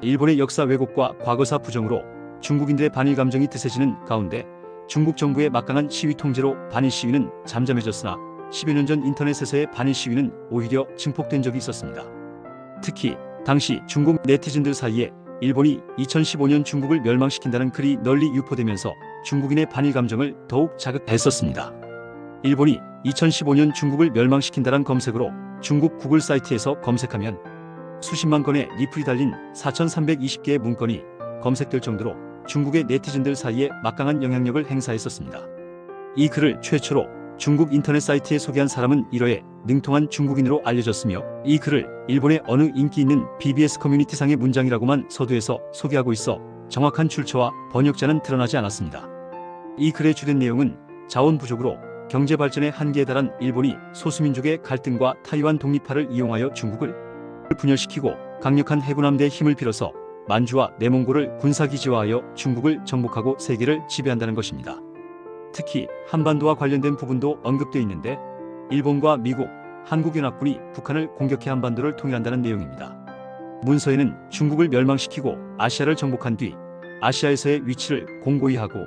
일본의 역사 왜곡과 과거사 부정으로 중국인들의 반일 감정이 드세지는 가운데 중국 정부의 막강한 시위 통제로 반일 시위는 잠잠해졌으나 10여 년 전 인터넷에서의 반일 시위는 오히려 증폭된 적이 있었습니다. 특히 당시 중국 네티즌들 사이에 일본이 2015년 중국을 멸망시킨다는 글이 널리 유포되면서 중국인의 반일 감정을 더욱 자극했었습니다. 일본이 2015년 중국을 멸망시킨다는 검색으로 중국 구글 사이트에서 검색하면 수십만 건의 리플이 달린 4,320개의 문건이 검색될 정도로 중국의 네티즌들 사이에 막강한 영향력을 행사했었습니다. 이 글을 최초로 중국 인터넷 사이트에 소개한 사람은 1호의 능통한 중국인으로 알려졌으며 이 글을 일본의 어느 인기 있는 BBS 커뮤니티상의 문장이라고만 서두에서 소개하고 있어 정확한 출처와 번역자는 드러나지 않았습니다. 이 글의 주된 내용은 자원 부족으로 경제 발전의 한계에 달한 일본이 소수민족의 갈등과 타이완 독립화를 이용하여 중국을 분열시키고 강력한 해군함대의 힘을 빌어서 만주와 내몽고를 군사기지화하여 중국을 정복하고 세계를 지배한다는 것입니다. 특히 한반도와 관련된 부분도 언급되어 있는데 일본과 미국, 한국연합군이 북한을 공격해 한반도를 통일한다는 내용입니다. 문서에는 중국을 멸망시키고 아시아를 정복한 뒤 아시아에서의 위치를 공고히 하고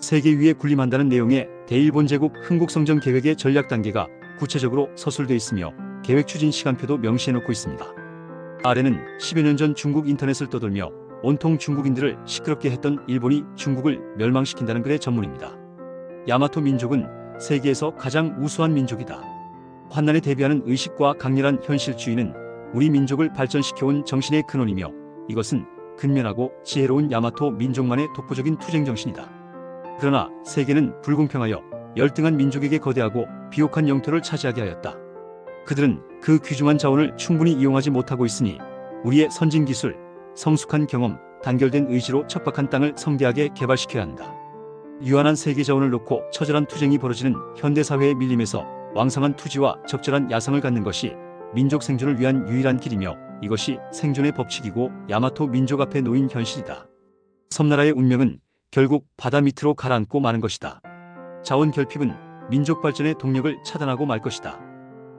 세계 위에 군림한다는 내용의 대일본 제국 흥국성전 계획의 전략 단계가 구체적으로 서술되어 있으며 계획 추진 시간표도 명시해 놓고 있습니다. 아래는 10여 년 전 중국 인터넷을 떠돌며 온통 중국인들을 시끄럽게 했던 일본이 중국을 멸망시킨다는 글의 전문입니다. 야마토 민족은 세계에서 가장 우수한 민족이다. 환난에 대비하는 의식과 강렬한 현실주의는 우리 민족을 발전시켜온 정신의 근원이며 이것은 근면하고 지혜로운 야마토 민족만의 독보적인 투쟁 정신이다. 그러나 세계는 불공평하여 열등한 민족에게 거대하고 비옥한 영토를 차지하게 하였다. 그들은 그 귀중한 자원을 충분히 이용하지 못하고 있으니 우리의 선진 기술, 성숙한 경험, 단결된 의지로 척박한 땅을 성대하게 개발시켜야 한다. 유한한 세계 자원을 놓고 처절한 투쟁이 벌어지는 현대 사회의 밀림에서 왕성한 투지와 적절한 야성을 갖는 것이 민족 생존을 위한 유일한 길이며 이것이 생존의 법칙이고 야마토 민족 앞에 놓인 현실이다. 섬나라의 운명은 결국 바다 밑으로 가라앉고 마는 것이다. 자원 결핍은 민족 발전의 동력을 차단하고 말 것이다.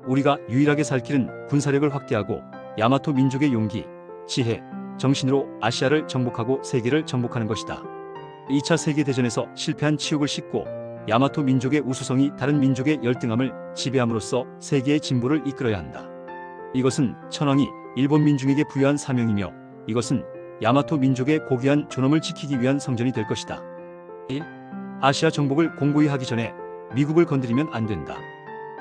우리가 유일하게 살 길은 군사력을 확대하고 야마토 민족의 용기, 지혜, 정신으로 아시아를 정복하고 세계를 정복하는 것이다. 2차 세계대전에서 실패한 치욕을 씻고 야마토 민족의 우수성이 다른 민족의 열등함을 지배함으로써 세계의 진보를 이끌어야 한다. 이것은 천황이 일본 민중에게 부여한 사명이며 이것은 야마토 민족의 고귀한 존엄을 지키기 위한 성전이 될 것이다. 1. 아시아 정복을 공고히 하기 전에 미국을 건드리면 안 된다.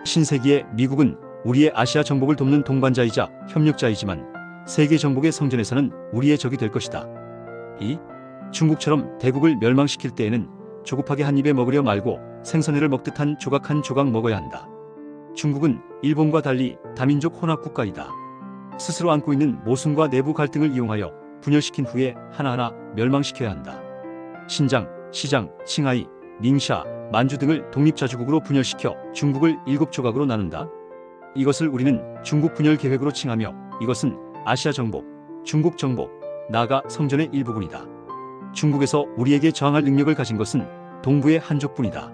신세기의 미국은 우리의 아시아 정복을 돕는 동반자이자 협력자이지만 세계 정복의 성전에서는 우리의 적이 될 것이다. 2. 중국처럼 대국을 멸망시킬 때에는 조급하게 한 입에 먹으려 말고 생선회를 먹듯 한 조각 한 조각 먹어야 한다. 중국은 일본과 달리 다민족 혼합 국가이다. 스스로 안고 있는 모순과 내부 갈등을 이용하여 분열시킨 후에 하나하나 멸망시켜야 한다. 신장, 시장, 칭하이, 닝샤, 만주 등을 독립자주국으로 분열시켜 중국을 일곱 조각으로 나눈다. 이것을 우리는 중국 분열 계획으로 칭하며 이것은 아시아 정복, 중국 정복, 나아가 성전의 일부분이다. 중국에서 우리에게 저항할 능력을 가진 것은 동부의 한족뿐이다.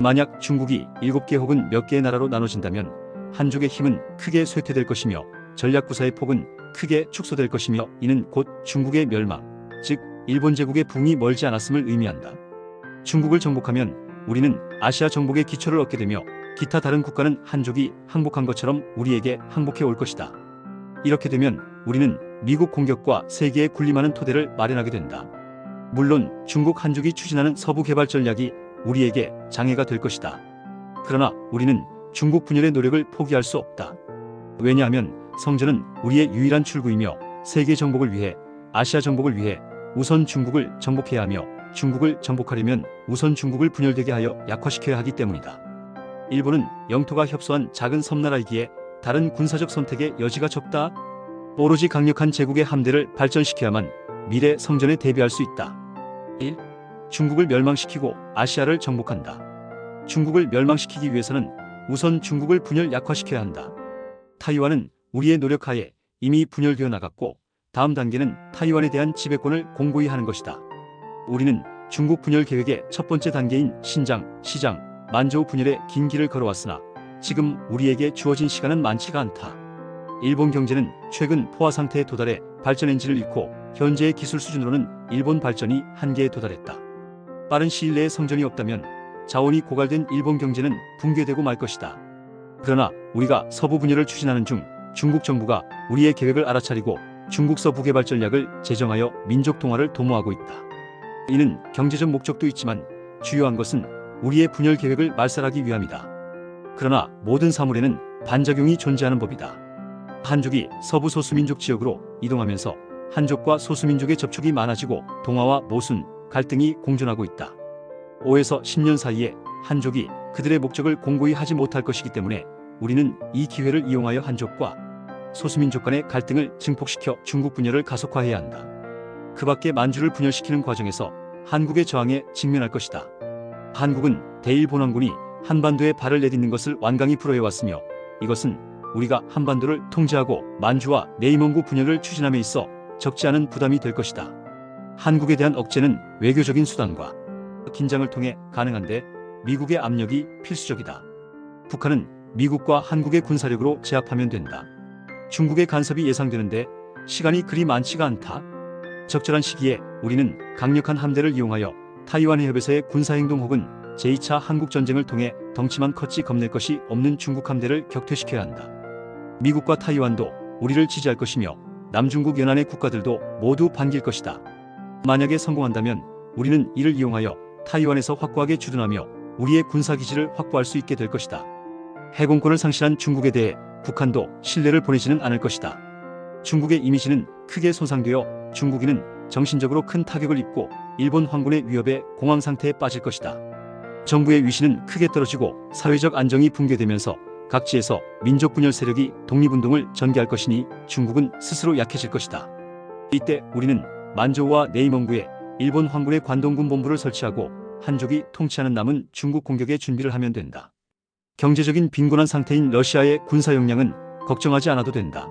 만약 중국이 일곱 개 혹은 몇 개의 나라로 나눠진다면 한족의 힘은 크게 쇠퇴될 것이며 전략구사의 폭은 크게 축소될 것이며 이는 곧 중국의 멸망, 즉 일본 제국의 붕이 멀지 않았음을 의미한다. 중국을 정복하면 우리는 아시아 정복의 기초를 얻게 되며 기타 다른 국가는 한족이 항복한 것처럼 우리에게 항복해 올 것이다. 이렇게 되면 우리는 미국 공격과 세계에 군림하는 토대를 마련하게 된다. 물론 중국 한족이 추진하는 서부 개발 전략이 우리에게 장애가 될 것이다. 그러나 우리는 중국 분열의 노력을 포기할 수 없다. 왜냐하면 성전은 우리의 유일한 출구이며 세계 정복을 위해 아시아 정복을 위해 우선 중국을 정복해야 하며 중국을 정복하려면 우선 중국을 분열되게 하여 약화시켜야 하기 때문이다. 일본은 영토가 협소한 작은 섬나라이기에 다른 군사적 선택의 여지가 적다. 오로지 강력한 제국의 함대를 발전시켜야만 미래 성전에 대비할 수 있다. 1. 중국을 멸망시키고 아시아를 정복한다. 중국을 멸망시키기 위해서는 우선 중국을 분열 약화시켜야 한다. 타이완은 우리의 노력하에 이미 분열되어 나갔고 다음 단계는 타이완에 대한 지배권을 공고히 하는 것이다. 우리는 중국 분열 계획의 첫 번째 단계인 신장, 시장, 만저우 분열의 긴 길을 걸어왔으나 지금 우리에게 주어진 시간은 많지가 않다. 일본 경제는 최근 포화 상태에 도달해 발전 엔진을 잃고 현재의 기술 수준으로는 일본 발전이 한계에 도달했다. 빠른 시일 내에 성전이 없다면 자원이 고갈된 일본 경제는 붕괴되고 말 것이다. 그러나 우리가 서부 분열을 추진하는 중 중국 정부가 우리의 계획을 알아차리고 중국 서부 개발 전략을 제정하여 민족 동화를 도모하고 있다. 이는 경제적 목적도 있지만 주요한 것은 우리의 분열 계획을 말살하기 위함이다. 그러나 모든 사물에는 반작용이 존재하는 법이다. 한족이 서부 소수민족 지역으로 이동하면서 한족과 소수민족의 접촉이 많아지고 동화와 모순, 갈등이 공존하고 있다. 5에서 10년 사이에 한족이 그들의 목적을 공고히 하지 못할 것이기 때문에 우리는 이 기회를 이용하여 한족과 소수민족 간의 갈등을 증폭시켜 중국 분열을 가속화해야 한다. 그 밖에 만주를 분열시키는 과정에서 한국의 저항에 직면할 것이다. 한국은 대일본왕군이 한반도에 발을 내딛는 것을 완강히 불허해왔으며 이것은 우리가 한반도를 통제하고 만주와 내임원구 분열을 추진함에 있어 적지 않은 부담이 될 것이다. 한국에 대한 억제는 외교적인 수단과 긴장을 통해 가능한데 미국의 압력이 필수적이다. 북한은 미국과 한국의 군사력으로 제압하면 된다. 중국의 간섭이 예상되는데 시간이 그리 많지가 않다. 적절한 시기에 우리는 강력한 함대를 이용하여 타이완 해협에서의 군사행동 혹은 제2차 한국전쟁을 통해 덩치만 컸지 겁낼 것이 없는 중국 함대를 격퇴시켜야 한다. 미국과 타이완도 우리를 지지할 것이며 남중국 연안의 국가들도 모두 반길 것이다. 만약에 성공한다면 우리는 이를 이용하여 타이완에서 확고하게 주둔하며 우리의 군사기지를 확보할 수 있게 될 것이다. 해공권을 상실한 중국에 대해 북한도 신뢰를 보내지는 않을 것이다. 중국의 이미지는 크게 손상되어 중국인은 정신적으로 큰 타격을 입고 일본 황군의 위협에 공황 상태에 빠질 것이다. 정부의 위신은 크게 떨어지고 사회적 안정이 붕괴되면서 각지에서 민족 분열 세력이 독립운동을 전개할 것이니 중국은 스스로 약해질 것이다. 이때 우리는 만조우와 네이멍구에 일본 황군의 관동군 본부를 설치하고 한족이 통치하는 남은 중국 공격에 준비를 하면 된다. 경제적인 빈곤한 상태인 러시아의 군사 역량은 걱정하지 않아도 된다.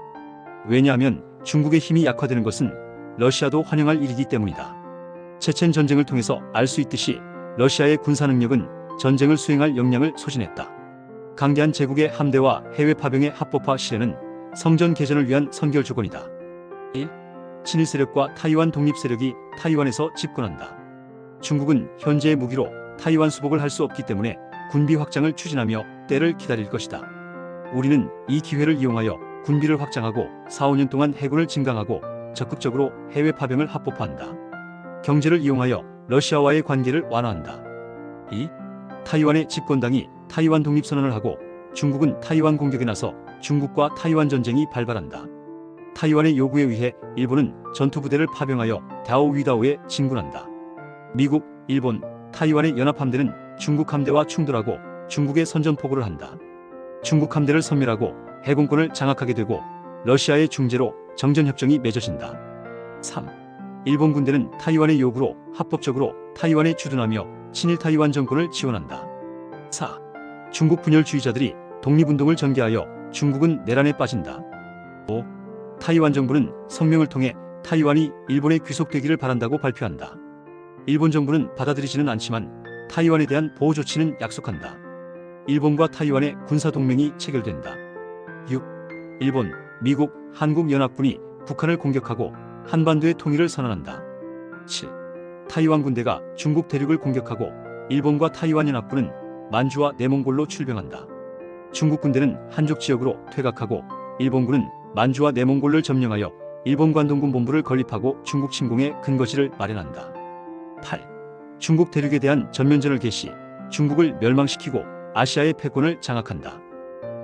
왜냐하면 중국의 힘이 약화되는 것은 러시아도 환영할 일이기 때문이다. 체첸 전쟁을 통해서 알 수 있듯이 러시아의 군사 능력은 전쟁을 수행할 역량을 소진했다. 강대한 제국의 함대와 해외 파병의 합법화 실현은 성전 개전을 위한 선결 조건이다. 1. 친일 세력과 타이완 독립 세력이 타이완에서 집권한다. 중국은 현재의 무기로 타이완 수복을 할 수 없기 때문에 군비 확장을 추진하며 때를 기다릴 것이다. 우리는 이 기회를 이용하여 군비를 확장하고 4, 5년 동안 해군을 증강하고 적극적으로 해외 파병을 합법화한다. 경제를 이용하여 러시아와의 관계를 완화한다. 2. 타이완의 집권당이 타이완 독립선언을 하고 중국은 타이완 공격에 나서 중국과 타이완 전쟁이 발발한다. 타이완의 요구에 의해 일본은 전투부대를 파병하여 다오 위다오에 진군한다. 미국, 일본, 타이완의 연합함대는 중국 함대와 충돌하고 중국의 선전포고를 한다. 중국 함대를 섬멸하고 해공권을 장악하게 되고 러시아의 중재로 정전협정이 맺어진다. 3. 일본 군대는 타이완의 요구로 합법적으로 타이완에 주둔하며 친일 타이완 정권을 지원한다. 4. 중국 분열주의자들이 독립운동을 전개하여 중국은 내란에 빠진다. 5. 타이완 정부는 성명을 통해 타이완이 일본에 귀속되기를 바란다고 발표한다. 일본 정부는 받아들이지는 않지만 타이완에 대한 보호 조치는 약속한다. 일본과 타이완의 군사 동맹이 체결된다. 6. 일본, 미국, 한국 연합군이 북한을 공격하고 한반도의 통일을 선언한다. 7. 타이완 군대가 중국 대륙을 공격하고 일본과 타이완 연합군은 만주와 내몽골로 출병한다. 중국 군대는 한족 지역으로 퇴각하고 일본군은 만주와 내몽골을 점령하여 일본 관동군 본부를 건립하고 중국 침공의 근거지를 마련한다. 8. 중국 대륙에 대한 전면전을 개시, 중국을 멸망시키고 아시아의 패권을 장악한다.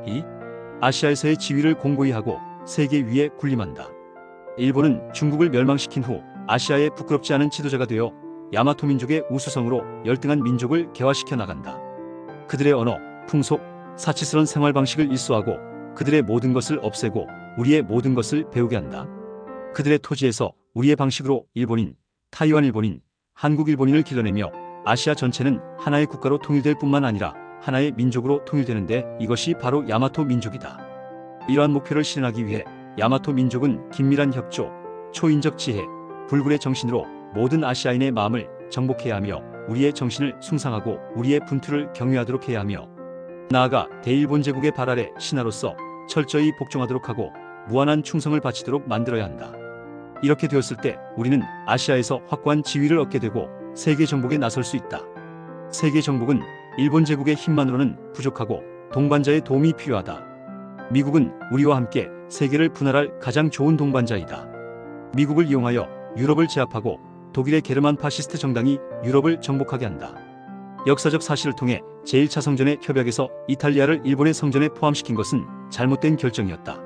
2. 아시아에서의 지위를 공고히 하고 세계 위에 군림한다. 일본은 중국을 멸망시킨 후 아시아의 부끄럽지 않은 지도자가 되어 야마토 민족의 우수성으로 열등한 민족을 개화시켜 나간다. 그들의 언어, 풍속, 사치스러운 생활 방식을 일소하고 그들의 모든 것을 없애고 우리의 모든 것을 배우게 한다. 그들의 토지에서 우리의 방식으로 일본인, 타이완 일본인, 한국 일본인을 길러내며 아시아 전체는 하나의 국가로 통일될 뿐만 아니라 하나의 민족으로 통일되는데 이것이 바로 야마토 민족이다. 이러한 목표를 실현하기 위해 야마토 민족은 긴밀한 협조, 초인적 지혜, 불굴의 정신으로 모든 아시아인의 마음을 정복해야 하며 우리의 정신을 숭상하고 우리의 분투를 경유하도록 해야 하며 나아가 대일본 제국의 발 아래 신하로서 철저히 복종하도록 하고 무한한 충성을 바치도록 만들어야 한다. 이렇게 되었을 때 우리는 아시아에서 확고한 지위를 얻게 되고 세계 정복에 나설 수 있다. 세계 정복은 일본 제국의 힘만으로는 부족하고 동반자의 도움이 필요하다. 미국은 우리와 함께 세계를 분할할 가장 좋은 동반자이다. 미국을 이용하여 유럽을 제압하고 독일의 게르만 파시스트 정당이 유럽을 정복하게 한다. 역사적 사실을 통해 제1차 성전의 협약에서 이탈리아를 일본의 성전에 포함시킨 것은 잘못된 결정이었다.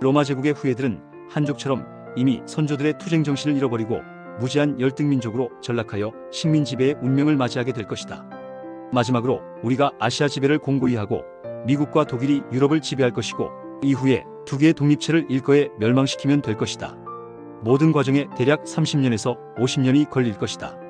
로마 제국의 후예들은 한족처럼 이미 선조들의 투쟁 정신을 잃어버리고 무지한 열등민족으로 전락하여 식민 지배의 운명을 맞이하게 될 것이다. 마지막으로 우리가 아시아 지배를 공고히 하고 미국과 독일이 유럽을 지배할 것이고 이후에 두 개의 독립체를 일거에 멸망시키면 될 것이다. 모든 과정에 대략 30년에서 50년이 걸릴 것이다.